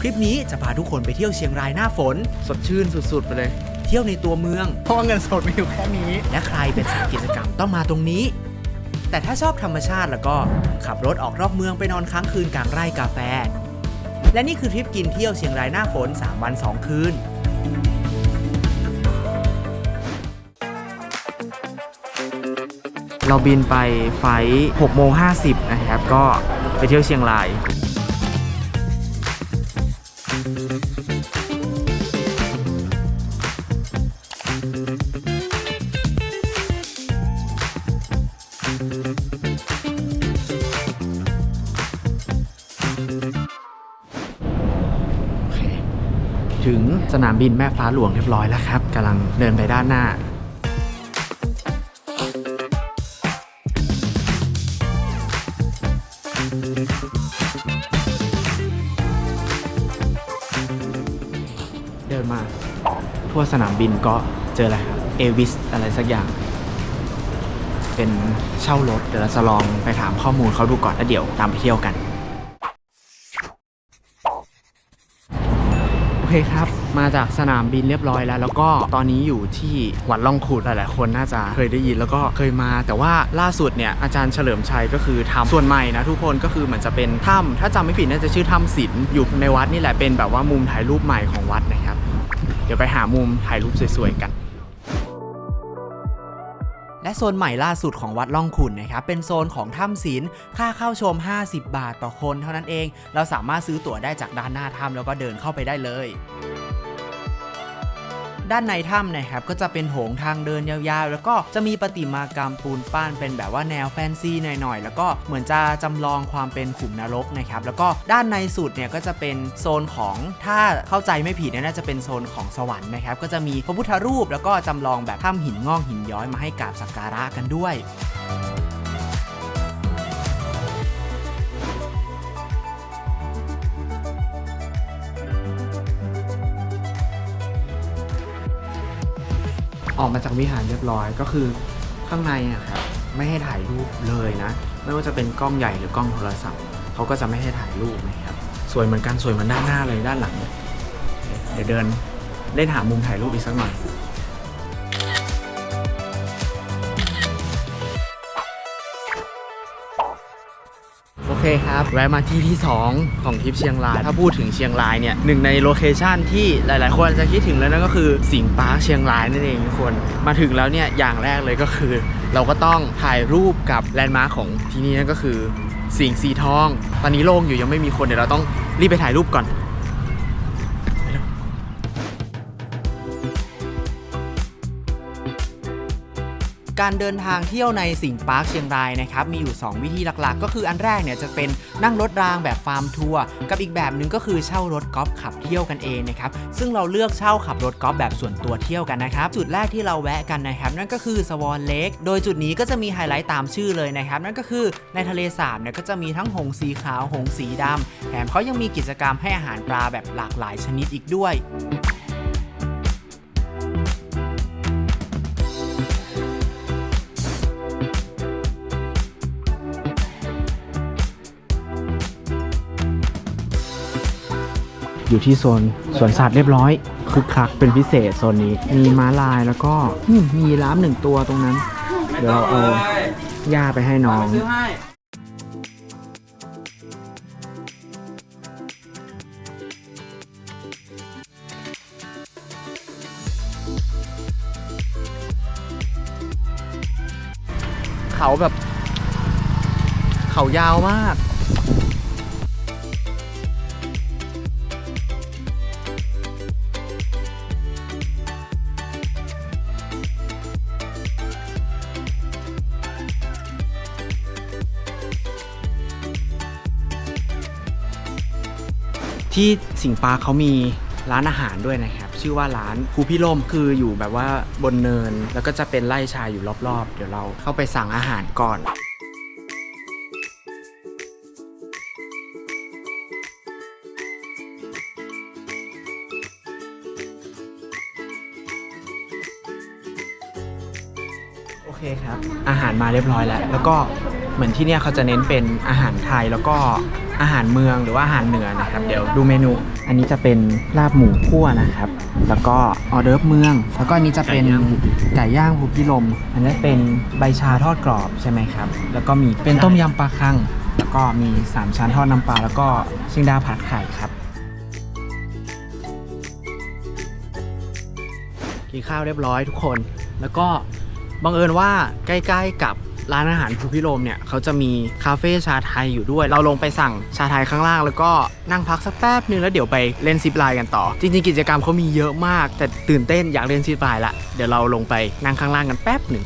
คลิปนี้จะพาทุกคนไปเที่ยวเชียงรายหน้าฝน สดชื่นสุดๆไปเลย เที่ยวในตัวเมือง เพราะว่าเงินสดมีอยู่แค่นี้ และใครเป็นสายกิจกรรมต้องมาตรงนี้ แต่ถ้าชอบธรรมชาติแล้วก็ขับรถออกรอบเมืองไปนอนค้างคืนกลางไร่กาแฟ และนี่คือทริปกินเที่ยวเชียงรายหน้าฝน 3 วัน 2 คืนเราบินไปไฟ6โมง50 นะครับ ก็ไปเที่ยวเชียงราย ถึงสนามบินแม่ฟ้าหลวงเรียบร้อยแล้วครับกำลังเดินไปด้านหน้า เดินมา ทั่วสนามบินก็เจออะไรครับเอวิสอะไรสักอย่าง เป็นเช่ารถ เดี๋ยวเราจะลองไปถามข้อมูลเขาดูก่อนแล้วเดี๋ยวตามไปเที่ยวกัน เคครับ มาจากสนามบินเรียบร้อยแล้ว แล้วก็ตอนนี้อยู่ที่วัดล่องขุดหลายๆคนน่าจะเคยได้ยินแล้วก็เคยมา แต่ว่าล่าสุดเนี่ยอาจารย์เฉลิมชัยก็คือทำส่วนใหม่นะทุกคนก็คือเหมือนจะเป็นถ้ำถ้าจำไม่ผิดน่าจะชื่อถ้ำศิลป์อยู่ในวัดนี่แหละเป็นแบบว่ามุมถ่ายรูปใหม่ของวัดนะครับ เดี๋ยวไปหามุมถ่ายรูปสวยๆกัน และโซนใหม่ล่าสุดของวัดล่องขุนนะครับเป็นโซนของถ้ำศิลค่าเข้าชม 50 บาทต่อคนเท่านั้นเอง เราสามารถซื้อตั๋วได้จากด้านหน้าถ้ำแล้วก็เดินเข้าไปได้เลย ด้านในถ้ำนะครับก็จะเป็นโถงทางเดินยาวๆ แล้วก็จะมีประติมากรรมปูนปั้นเป็นแบบว่าแนวแฟนซีหน่อยๆ แล้วก็เหมือนจะจำลองความเป็นขุมนรกนะครับแล้วก็ด้านในสุดเนี่ยก็จะเป็นโซนของถ้าเข้าใจไม่ผิดเนี่ยน่าจะเป็นโซนของสวรรค์นะครับก็จะมีพระพุทธรูปแล้วก็จำลองแบบถ้ำหินงอกหินย้อยมาให้กราบสักการะกันด้วย ออกมาจากวิหารเรียบร้อยก็คือข้างในอะครับไม่ให้ถ่ายรูปเลยนะ ไม่ว่าจะเป็นกล้องใหญ่หรือกล้องโทรศัพท์เขาก็จะไม่ให้ถ่ายรูปนะครับสวยเหมือนกันสวยเหมือนด้านหน้าเลยด้านหลังเนี่ยเดี๋ยวเดินเล่นหามุมถ่ายรูปอีกสักหน่อย เคครับ แวะมาที่ที่ 2 ของทริปเชียงราย ถ้าพูดถึงเชียงรายเนี่ยหนึ่งในโลเคชันที่หลาย ๆ คนจะคิดถึงแล้วนั่นก็คือสิงห์ปาร์คเชียงรายนั่นเองทุกคน มาถึงแล้วเนี่ยอย่างแรกเลยก็คือ เราก็ต้องถ่ายรูปกับแลนด์มาร์คของที่นี่นั่นก็คือสิงห์สีทอง ตอนนี้โล่งอยู่ยังไม่มีคนเดี๋ยวเราต้องรีบไปถ่ายรูปก่อน การเดินทางเที่ยวในสิงห์ปาร์คเชียงรายนะครับมีอยู่ 2 วิธีหลักๆ ก็คืออันแรกเนี่ยจะเป็นนั่งรถรางแบบฟาร์มทัวร์กับอีกแบบหนึ่งก็คือเช่ารถกอล์ฟขับเที่ยวกันเองนะครับซึ่งเราเลือกเช่าขับรถกอล์ฟแบบส่วนตัวเที่ยวกันนะครับจุดแรกที่เราแวะกันนะครับนั่นก็คือสวอนเลกโดยจุดนี้ก็จะมีไฮไลท์ตามชื่อเลยนะครับนั่นก็คือในทะเลสาบเนี่ยก็จะมีทั้งหงสีขาวหงส์สีดำแถมเขายังมีกิจกรรมให้อาหารปลาแบบหลากหลายชนิดอีกด้วย อยู่ที่โซนสวนสัตว์เรียบร้อยคึกคักเป็นพิเศษโซนนี้ มีม้าลายแล้วก็มมีร้ามหนึ่งตัวตรงนั้น เดี๋ยวเราเอาหญ้าไปให้น้องเขาแบบ เขายาวมาก ที่สิงปาร์คเขามีร้านอาหารด้วยนะครับ ชื่อว่าร้านภูพิล่มคืออยู่แบบว่าบนเนิน แล้วก็จะเป็นไร่ชายอยู่รอบๆ เดี๋ยวเราเข้าไปสั่งอาหารก่อนโอเคครับ อาหารมาเรียบร้อยแล้ว แล้วก็เหมือนที่เนี่ยเขาจะเน้นเป็นอาหารไทยแล้วก็ อาหารเมืองหรือว่าอาหารเหนือนะครับ เดี๋ยวดูเมนู อันนี้จะเป็นลาบหมูคั่วนะครับ แล้วก็ออเดิร์ฟเมือง แล้วก็อันนี้จะเป็นไก่ย่างภูพิลม อันนี้เป็นใบชาทอดกรอบใช่ไหมครับ แล้วก็มีเป็นต้มยำปลาคัง แล้วก็มี3ชั้นทอดน้ำปลา แล้วก็เชียงดาผัดไข่ครับ กินข้าวเรียบร้อยทุกคน แล้วก็บังเอิญว่าใกล้ๆกับ ร้านอาหารภูพิรมเนี่ยเขาจะมีคาเฟ่ชาไทยอยู่ด้วย เราลงไปสั่งชาไทยข้างล่าง แล้วก็นั่งพักสักแป๊บนึงแล้วเดี๋ยวไปเล่นซิปไลน์กันต่อ จริงๆกิจกรรมเขามีเยอะมาก แต่ตื่นเต้นอยากเล่นซิปไลน์ละเดี๋ยวเราลงไปนั่งข้างล่างกันแป๊บหนึ่ง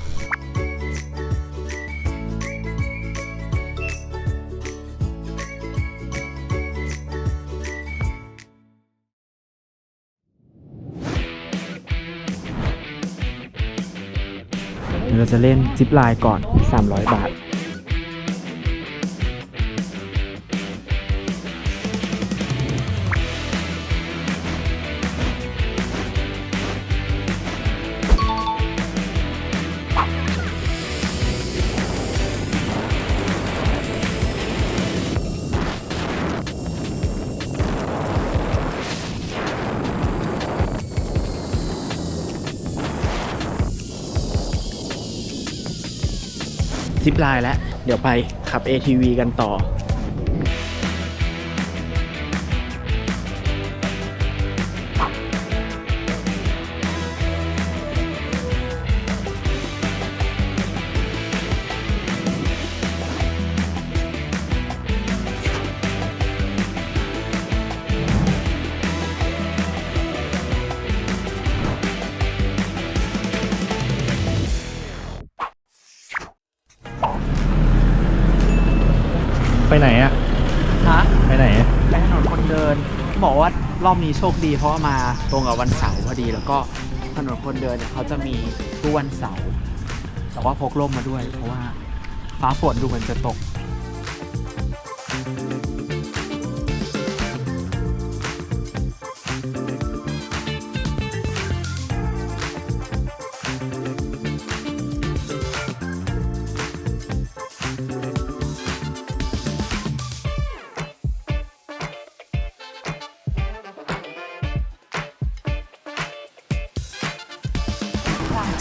เราจะเล่นจิปไลน์ก่อน 300 บาท ไลายแล้ว เดี๋ยวไปขับ ATV กันต่อ บอกว่ารอบนี้โชคดีเพราะว่ามาตรงกับวันเสาร์พอดี แล้วก็ถนนคนเดินเนี่ยเขาจะมีทุกวันเสาร์แต่ว่าพกร่มมาด้วย เพราะว่าฟ้าฝนดูเหมือนจะตก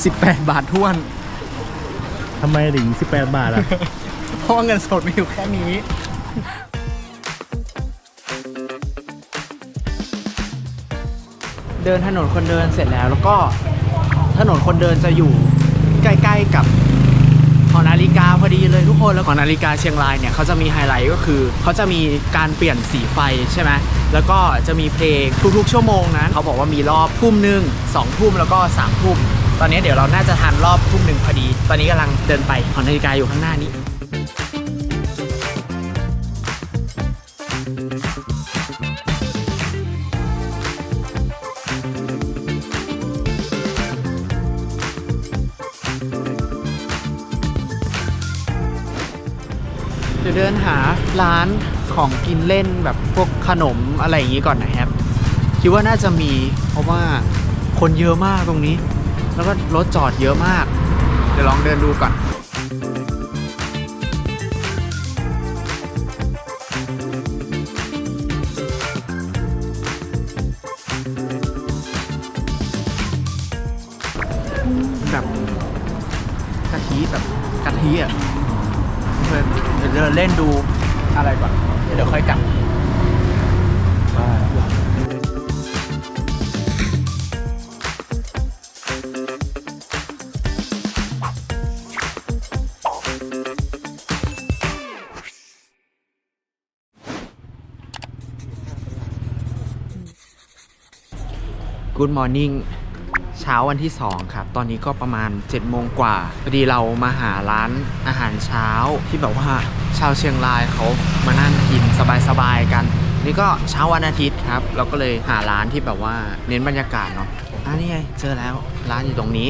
18 บาทท้วน ทำไมถึง 18 บาทอะเพราะว่าเงินสดมีอยู่แค่นี้ เดินถนนคนเดินเสร็จแล้ว แล้วก็ถนนคนเดินจะอยู่ใกล้ๆกับหอนาฬิกาพอดีเลยทุกคนแล้วหอนาฬิกาเชียงรายเนี่ยเขาจะมีไฮไลท์ก็คือเขาจะมีการเปลี่ยนสีไฟใช่ไหมแล้วก็จะมีเพลงทุกๆ ชั่วโมงนะเขาบอกว่ามีรอบทุ่มหนึ่งสองทุ่มแล้วก็สามทุ่ม ตอนนี้เดี๋ยวเราน่าจะทันรอบทุ่มหนึ่งพอดี ตอนนี้กำลังเดินไปหอนาฬิกาอยู่ข้างหน้านี้เดี๋ยวเดินหาร้านของกินเล่นแบบพวกขนมอะไรอย่างนี้ก่อนนะครับ คิดว่าน่าจะมีเพราะว่าคนเยอะมากตรงนี้ แล้วก็รถจอดเยอะมาก เดี๋ยวลองเดินดูก่อน Good morning เช้าวันที่ 2 ครับ ตอนนี้ก็ประมาณ7โมงกว่า พอดีเรามาหาร้านอาหารเช้าที่แบบว่าชาวเชียงรายเขามานั่งกินสบายๆกัน นี่ก็เช้าวันอาทิตย์ครับ เราก็เลยหาร้านที่แบบว่าเน้นบรรยากาศเนาะอะนี่ไงเจอแล้วร้านอยู่ตรงนี้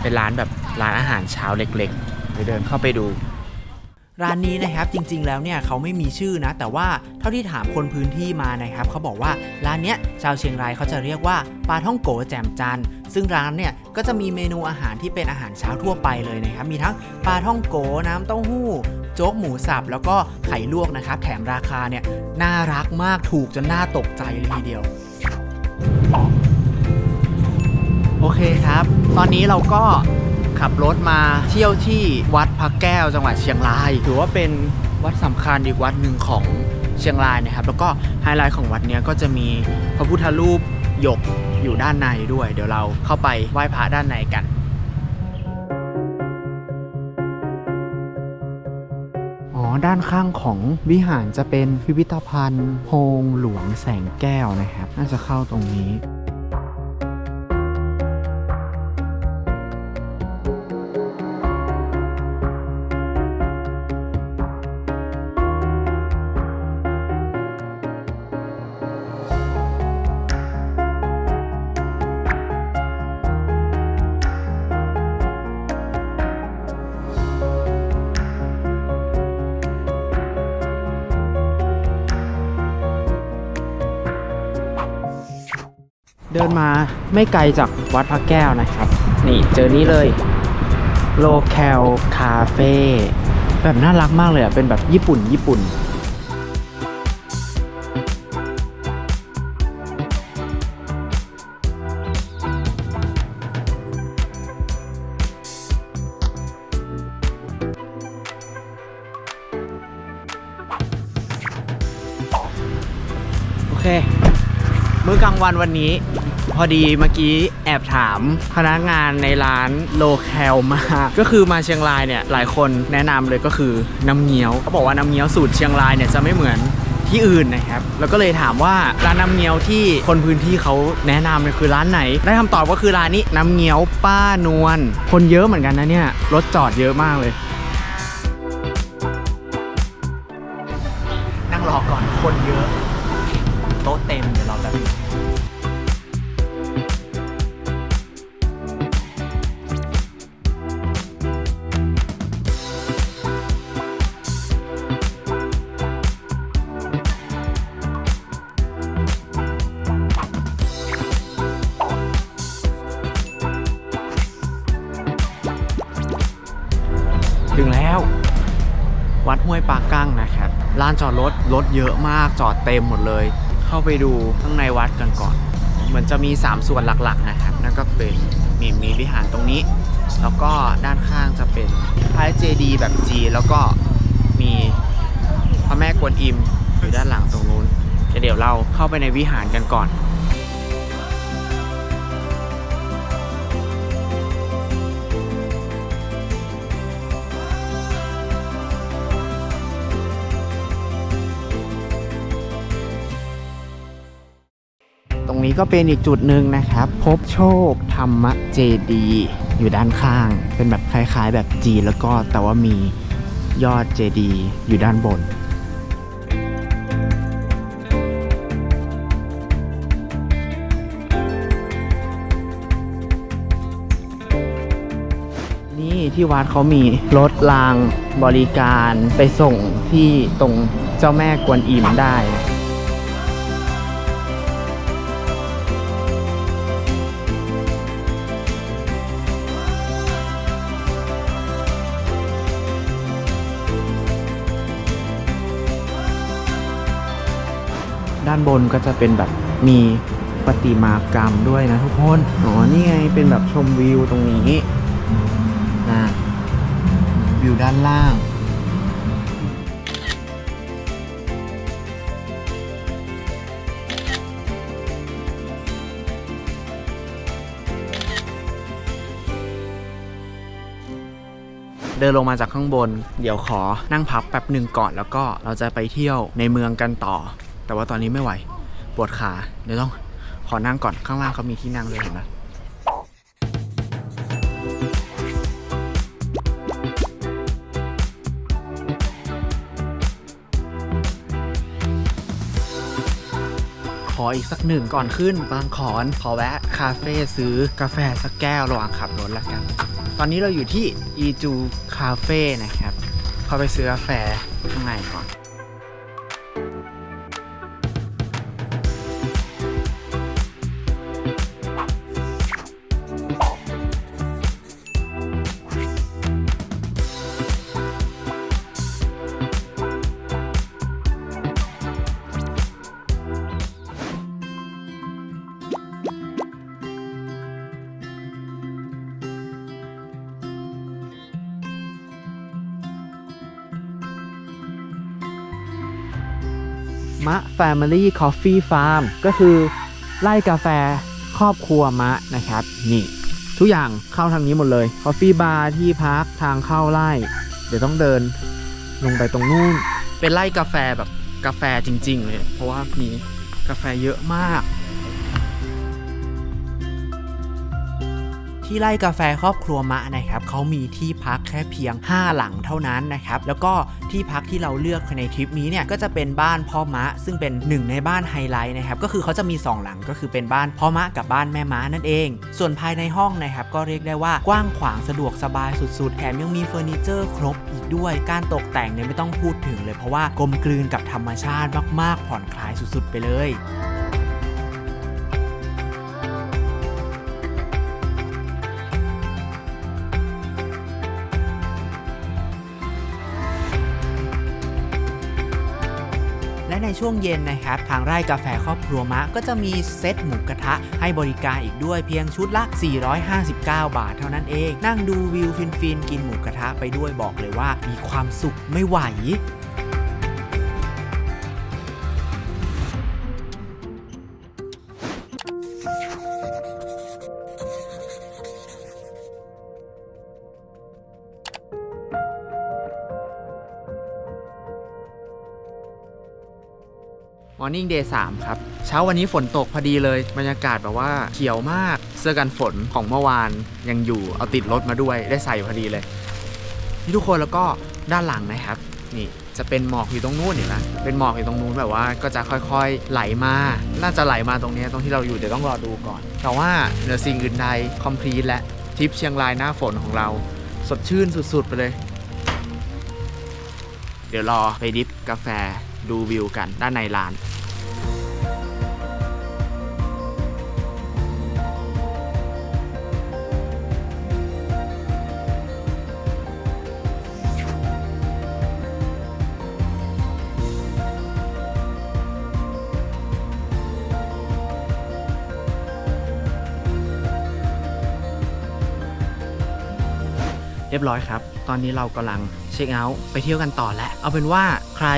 เป็นร้านแบบร้านอาหารเช้าเล็กๆเดี๋ยวเดินเข้าไปดู ร้านนี้นะครับจริงๆแล้วเนี่ยเขาไม่มีชื่อนะ แต่ว่าเท่าที่ถามคนพื้นที่มานะครับเขาบอกว่าร้านเนี้ยชาวเชียงรายเขาจะเรียกว่าปลาท่องโกแจ่มจันซึ่งร้านเนี่ยก็จะมีเมนูอาหารที่เป็นอาหารเช้าทั่วไปเลยนะครับมีทั้งปลาท่องโกน้ำเต้าหู้โจ๊กหมูสับแล้วก็ไข่ลวกนะครับแถมราคาเนี่ยน่ารักมากถูกจนน่าตกใจเลยทีเดียว โอเคครับ ตอนนี้เราก็ ขับรถมาเที่ยวที่วัดพระแก้วจังหวัดเชียงราย ถือว่าเป็นวัดสำคัญอีกวัดหนึ่งของเชียงรายนะครับ แล้วก็ไฮไลท์ของวัดเนี้ยก็จะมีพระพุทธรูปหยกอยู่ด้านในด้วย เดี๋ยวเราเข้าไปไหว้พระด้านในกันอ๋อด้านข้างของวิหารจะเป็นพิพิธภัณฑ์โฮงหลวงแสงแก้วนะครับ น่าจะเข้าตรงนี้ นมาไม่ไกลจากวัดพระแก้วนะครับ นี่เจอนี้เลยโลแคลคาเฟ่แบบน่ารักมากเลยอะ เป็นแบบญี่ปุ่น ญี่ปุ่น โอเค มื้อกลางวันวันนี้ พอดีเมื่อกี้แอบถามพนักงานในร้านโลแคลมา ก็คือมาเชียงรายเนี่ยหลายคนแนะนำเลยก็คือน้ำเงี้ยวเขาบอกว่าน้ำเงี้ยวสูตรเชียงรายเนี่ยจะไม่เหมือนที่อื่นนะครับ แล้วก็เลยถามว่าร้านน้ำเงี้ยวที่คนพื้นที่เขาแนะนำเนี่ยคือร้านไหน ได้คำตอบก็คือร้านนี้น้ำเงี้ยวป้านวล คนเยอะเหมือนกันนะเนี่ย รถจอดเยอะมากเลย วัดห้วยปากั้งนะครับลานจอดรถรถเยอะมากจอดเต็มหมดเลย เข้าไปดูข้างในวัดกันก่อนเหมือนจะมี 3 ส่วนหลักๆนะครับนั่นก็เป็นมีมีวิหารตรงนี้ แล้วก็ด้านข้างจะเป็นพระเจดีย์แบบจีแล้วก็มีพระแม่กวนอิมอยู่ด้านหลังตรงนู้นเดี๋ยวเราเข้าไปในวิหารกันก่อน ก็เป็นอีกจุดหนึ่งนะครับ พบโชคธรรมเจดีอยู่ด้านข้าง เป็นแบบคล้ายๆ แบบจีแล้วก็แต่ว่ามียอดเจดีอยู่ด้านบนนี่ที่วัดเขามีรถรางบริการไปส่งที่ตรงเจ้าแม่กวนอิมได้านบนก็จะเป็นแบบมีประติมากรรมด้วยนะทุกคน อ๋อ นี่ไงเป็นแบบชมวิวตรงนี้นะวิวด้านล่างเดินลงมาจากข้างบน เดี๋ยวขอนั่งพักแป๊บหนึ่งก่อนแล้วก็เราจะไปเที่ยวในเมืองกันต่อ แต่ว่าตอนนี้ไม่ไหว ปวดขา เดี๋ยวต้องขอนั่งก่อนข้างล่างเขามีที่นั่งเลยเห็นไหมขออีกสักหนึ่งก่อนขึ้นบางขอน ขอแวะคาเฟ่ซื้อกาแฟสักแก้วระหว่างขับรถละกัน ตอนนี้เราอยู่ที่อีจูคาเฟ่นะครับเข้าไปซื้อกาแฟข้างในก่อน Family Coffee Farm ก็คือไล่กาแฟครอบครัวมะนะครับ นี่ ทุกอย่างเข้าทางนี้หมดเลย Coffee Bar ที่พักทางเข้าไล่เดี๋ยวต้องเดินลงไปตรงนู้น เป็นไล่กาแฟแบบกาแฟจริง ๆ เลย เพราะว่ามีกาแฟเยอะมาก ที่ไร่กาแฟครอบครัวมะนะครับเขามีที่พัก แค่เพียง 5 หลังเท่านั้นนะครับ แล้วก็ที่พักที่เราเลือกในทริปนี้เนี่ยก็จะเป็นบ้านพ่อมะ ซึ่งเป็นหนึ่งในบ้านไฮไลท์นะครับ ก็คือเขาจะมี 2 หลังก็คือเป็นบ้านพ่อมะกับบ้านแม่ม้านั่นเอง ส่วนภายในห้องนะครับก็เรียกได้ว่ากว้างขวางสะดวกสบายสุดๆ แถมยังมีเฟอร์นิเจอร์ครบอีกด้วย การตกแต่งเนี่ยไม่ต้องพูดถึงเลยเพราะว่ากลมกลืนกับธรรมชาติมากๆ ผ่อนคลายสุดๆ ไปเลย ช่วงเย็นนะครับ ทางไร่กาแฟครอบครัวมะ ก็จะมีเซตหมูกระทะให้บริการอีกด้วยเพียงชุดละ 459 บาทเท่านั้นเอง นั่งดูวิวฟินๆ กินหมูกระทะไปด้วยบอกเลยว่ามีความสุขไม่ไหว Morning Day 3 ครับ เช้าวันนี้ฝนตกพอดีเลย บรรยากาศแบบว่าเขียวมาก เสื้อกันฝนของเมื่อวานยังอยู่ เอาติดรถมาด้วยได้ใส่พอดีเลย นี่ทุกคนแล้วก็ด้านหลังนะครับ นี่จะเป็นหมอกอยู่ตรงนู้นเห็นไหมเป็นหมอกอยู่ตรงนู้นแบบว่าก็จะค่อยๆไหลมา น่าจะไหลมาตรงนี้ตรงที่เราอยู่เดี๋ยวต้องรอดูก่อน แต่ว่าเหนือสิ่งอื่นใดคอมพลีทและทริปเชียงรายหน้าฝนของเรา สดชื่นสุดๆไปเลย เดี๋ยวรอไปดิฟกาแฟดูวิวกันด้านในร้าน รียบร้อยครับ ตอนนี้เรากำลังเช็คเอาท์ไปเที่ยวกันต่อแล้วเอาเป็นว่าใคร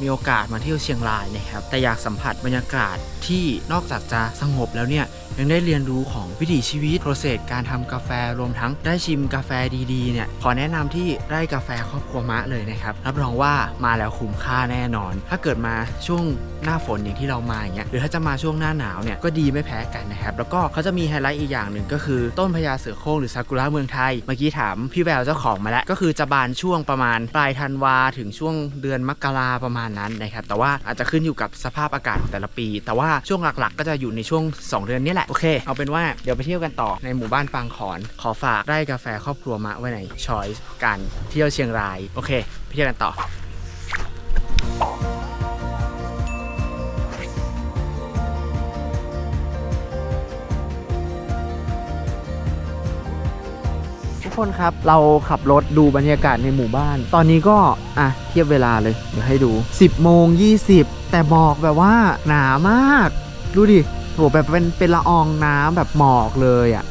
มีโอกาสมาเที่ยวเชียงรายนะครับแต่อยากสัมผัสบรรยากาศ ที่นอกจากจะสงบแล้วเนี่ยยังได้เรียนรู้ของวิถีชีวิตโปรเซสการทำกาแฟรวมทั้งได้ชิมกาแฟดีๆเนี่ยขอแนะนำที่ไร่กาแฟครอบครัวมะเลยนะครับรับรองว่ามาแล้วคุ้มค่าแน่นอน ถ้าเกิดมาช่วงหน้าฝนอย่างที่เรามาอย่างเงี้ยหรือถ้าจะมาช่วงหน้าหนาวเนี่ยก็ดีไม่แพ้กันนะครับแล้วก็เขาจะมีไฮไลท์อีกอย่างหนึ่งก็คือต้นพญาเสือโคร่งหรือซากุระเมืองไทยเมื่อกี้ถามพี่แววเจ้าของมาแล้วก็คือจะบานช่วงประมาณปลายธันวาถึงช่วงเดือนมกราประมาณนั้นนะครับแต่ว่าอาจจะขึ้นอยู่กับสภาพอากาศของแต่ละปี แต่ว่าช่วงหลักๆ ก็จะอยู่ในช่วง 2 เดือนนี้แหละ โอเค เอาเป็นว่าเดี๋ยวไปเที่ยวกันต่อในหมู่บ้านปางขอน ขอฝากไร่กาแฟครอบครัวมาไว้ในช้อยส์การเที่ยวเชียงราย โอเค ไปเที่ยวกันต่อ ทุกคนครับ เราขับรถดูบรรยากาศในหมู่บ้าน ตอนนี้ก็ อะ เทียบเวลาเลย เดี๋ยวให้ดู 10โมง20 แต่หมอกแบบว่าหนามาก ดูดิโหแบบเป็นเป็นละอองน้ำแบบหมอกเลยอะ่ะ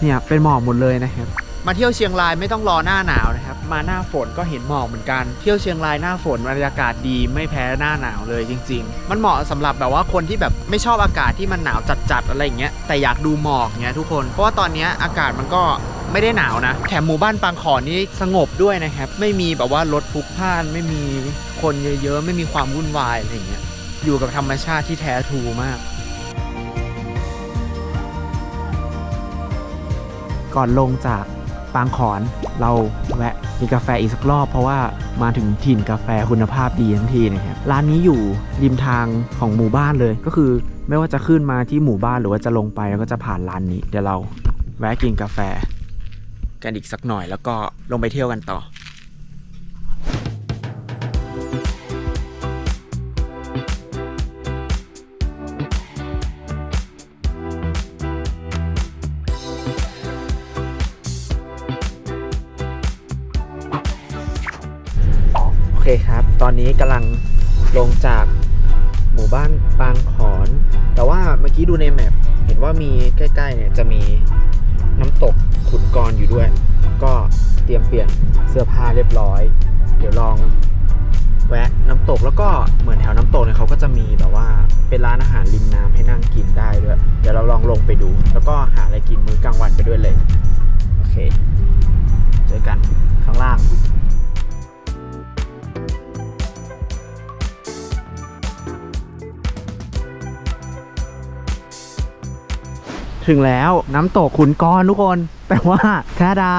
เนี่ยเป็นหมอกหมดเลยนะครับ มาเที่ยวเชียงรายไม่ต้องรอหน้าหนาวนะครับ มาหน้าฝนก็เห็นหมอกเหมือนกัน เที่ยวเชียงรายหน้าฝนบรรยากาศดีไม่แพ้หน้าหนาวเลยจริง ๆ มันเหมาะสำหรับแบบว่าคนที่แบบไม่ชอบอากาศที่มันหนาวจัดๆอะไรอย่างเงี้ย แต่อยากดูหมอกเงี้ยทุกคน เพราะว่าตอนเนี้ยอากาศมันก็ ไม่ได้หนาวนะ แถมหมู่บ้านปางขอนนี่สงบด้วยนะครับ ไม่มีแบบว่ารถพลุกพล่าน ไม่มีคนเยอะๆ ไม่มีความวุ่นวายอะไรอย่างเงี้ย อยู่กับธรรมชาติที่แท้ทรูมาก ก่อนลงจากปางขอนเราแวะกินกาแฟอีกสักรอบเพราะว่ามาถึงถิ่นกาแฟคุณภาพดีทั้งทีนะครับร้านนี้อยู่ริมทางของหมู่บ้านเลยก็คือ ไม่ว่าจะขึ้นมาที่หมู่บ้านหรือว่าจะลงไปก็จะผ่านร้านนี้ เดี๋ยวเราแวะกินกาแฟ กันอีกสักหน่อย แล้วก็ลงไปเที่ยวกันต่อโอเคครับ ตอนนี้กำลังลงจากหมู่บ้านปางขอน แต่ว่าเมื่อกี้ดูในแมพเห็นว่ามีใกล้ๆเนี่ยจะมีน้ำตก ขุนกรอยู่ด้วย ก็เตรียมเปลี่ยนเสื้อผ้าเรียบร้อย เดี๋ยวลองแวะน้ำตกแล้วก็เหมือนแถวน้ำตกเนี่ยเขาก็จะมีแบบว่าเป็นร้านอาหารริมน้ำให้นั่งกินได้ด้วย เดี๋ยวเราลองลงไปดู แล้วก็หาอะไรกินมื้อกลางวันไปด้วยเลย โอเค เจอกันข้างล่าง ถึงแล้วน้ำตกขุนกรทุกคน แต่ว่าทาดา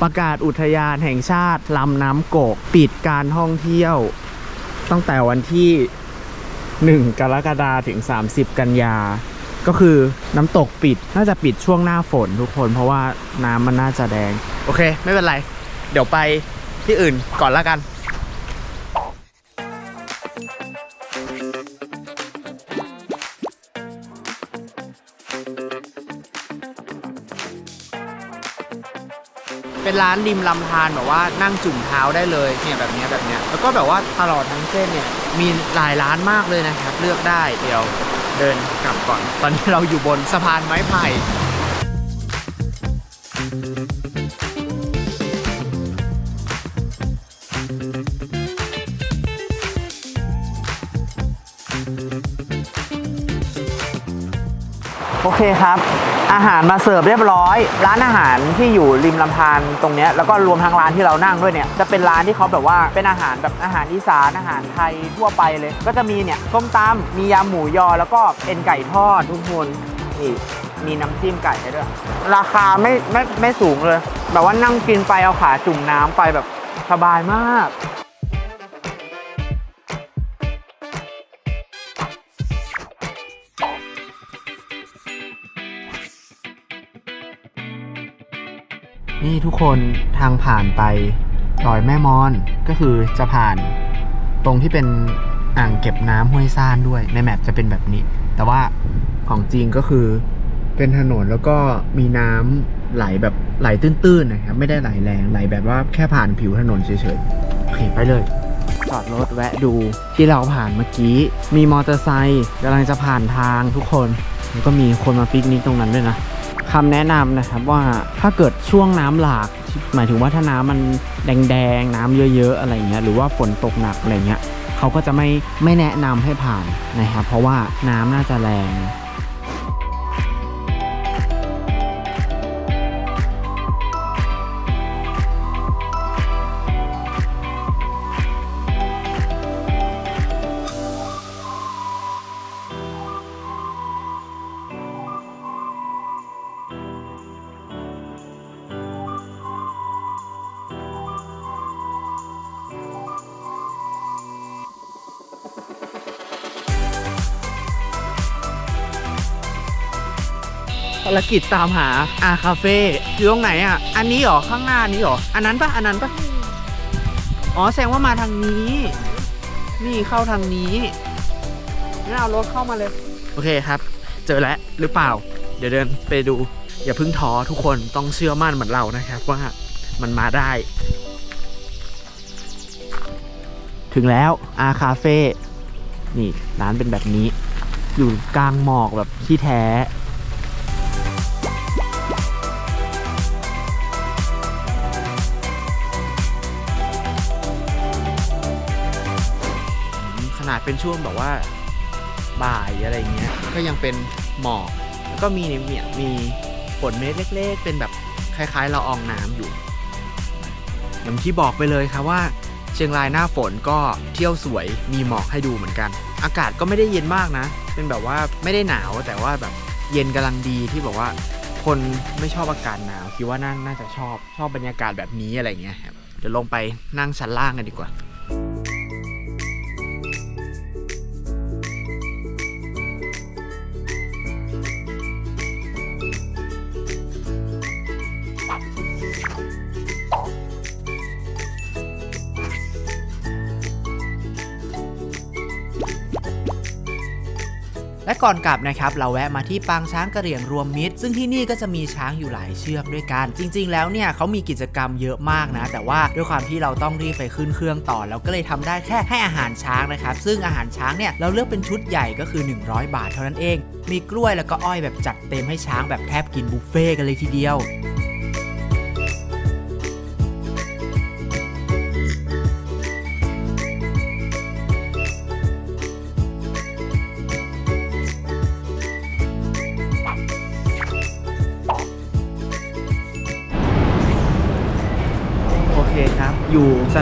ประกาศอุทยานแห่งชาติลำน้ำโกก ปิดการท่องเที่ยว ตั้งแต่วันที่ 1 กรกฎาคมถึง 30 กันยา ก็คือน้ำตกปิดน่าจะปิดช่วงหน้าฝนทุกคนเพราะว่าน้ำมันน่าจะแดง โอเค ไม่เป็นไร เดี๋ยวไปที่อื่นก่อนละกัน ร้านริมลำธารแบบว่านั่งจุ่มเท้าได้เลยเนี่ยแบบเนี้ยแบบเนี้ยแล้วก็แบบว่าตลอดทั้งเส้นเนี่ยมีหลายร้านมากเลยนะครับ เลือกได้เดี๋ยวเดินกลับก่อน ตอนนี้เราอยู่บนสะพานไม้ไผ่โอเคครับ อาหารมาเสิร์ฟเรียบร้อย ร้านอาหารที่อยู่ริมลำธารตรงเนี้ยแล้วก็รวมทั้งร้านที่เรานั่งด้วยเนี่ยจะเป็นร้านที่เขาแบบว่าเป็นอาหารแบบอาหารอีสานอาหารไทยทั่วไปเลย ก็จะมีเนี่ยส้มตำมียำหมูยอแล้วก็เอ็นไก่ทอดทุกคนนี่มีน้ำจิ้มไก่ให้ด้วย ราคาไม่ไม่ไม่สูงเลย แบบว่านั่งกินไปเอาขาจุ่มน้ำไปแบบสบายมาก นี่ทุกคนทางผ่านไปดอยแม่มอนก็คือจะผ่านตรงที่เป็นอ่างเก็บน้ำห้วยซ่านด้วยในแมปจะเป็นแบบนี้ แต่ว่าของจริงก็คือเป็นถนนแล้วก็มีน้ำไหลแบบไหลตื้นๆนะครับไม่ได้ไหลแรงไหลแบบว่าแค่ผ่านผิวถนนเฉยๆโอเคไปเลยจอดรถแวะดูที่เราผ่านเมื่อกี้ มีมอเตอร์ไซค์กำลังจะผ่านทางทุกคนแล้วก็มีคนมาปิกนิกตรงนั้นด้วยนะ คำแนะนำนะครับว่าถ้าเกิดช่วงน้ำหลาก หมายถึงว่าถ้าน้ำมันแดงๆน้ำเยอะ ๆ อะไรเงี้ยหรือว่าฝนตกหนักอะไรเงี้ยเขาก็จะไม่ไม่แนะนำให้ผ่านนะครับเพราะว่าน้ำน่าจะแรงารกิจตามหาอาคาเฟ่อยู่ตรงไหนอะ อันนี้หรอข้างหน้านี้หรอ อันนั้นปะอันนั้นปะอ๋อแสดงว่ามาทางนี้ นี่เข้าทางนี้งั้นเอารถเข้ามาเลย โอเคครับ เจอแล้วหรือเปล่า เดี๋ยวเดินไปดู อย่าเพิ่งท้อทุกคนต้องเชื่อมั่นเหมือนเรานะครับว่ามันมาได้ ถึงแล้วอาคาเฟ่นี่ร้านเป็นแบบนี้ อยู่กลางหมอกแบบที่แท้ นาดเป็นช่วงแบบว่าบ่ายอะไรเงี้ย ก็ยังเป็นหมอกแล้วก็มีเนี่ยมีฝนเม็ดเล็ก ๆ เป็นแบบคล้ายๆละอองน้ำอยู่ อย่างที่บอกไปเลยครับว่า เชียงรายหน้าฝนก็เที่ยวสวยมีหมอกให้ดูเหมือนกัน อากาศก็ไม่ได้เย็นมากนะ เป็นแบบว่าไม่ได้หนาวแต่ว่าแบบเย็นกำลังดีที่แบบว่าคนไม่ชอบอากาศหนาวคิดว่าน่าน่าจะชอบชอบบรรยากาศแบบนี้อะไรเงี้ยครับเดี๋ยวลงไปนั่งชั้นล่างกันดีกว่า และก่อนกลับนะครับเราแวะมาที่ปางช้างกระเหรี่ยงรวมมิตร ซึ่งที่นี่ก็จะมีช้างอยู่หลายเชือกด้วยกัน จริง ๆ แล้วเนี่ยเขามีกิจกรรมเยอะมากนะ แต่ว่าด้วยความที่เราต้องรีบไปขึ้นเครื่องต่อ เราก็เลยทำได้แค่ให้อาหารช้างนะครับ ซึ่งอาหารช้างเนี่ยเราเลือกเป็นชุดใหญ่ก็คือ 100 บาทเท่านั้นเอง มีกล้วยแล้วก็อ้อยแบบจัดเต็มให้ช้างแบบแทบกินบุฟเฟ่ต์กันเลยทีเดียว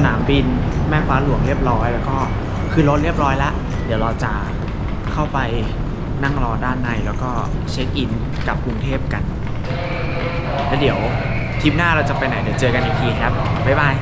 นามบินแม่ฟ้าหลวงเรียบร้อย แล้วก็คือรถเรียบร้อยแล้วเดี๋ยวเราจะเข้าไปนั่งรอด้านในแล้วก็เช็คอินกับกรุงเทพกัน แล้วเดี๋ยวทริปหน้าเราจะไปไหนเดี๋ยวเจอกันอีกทีครับบ๊ายบาย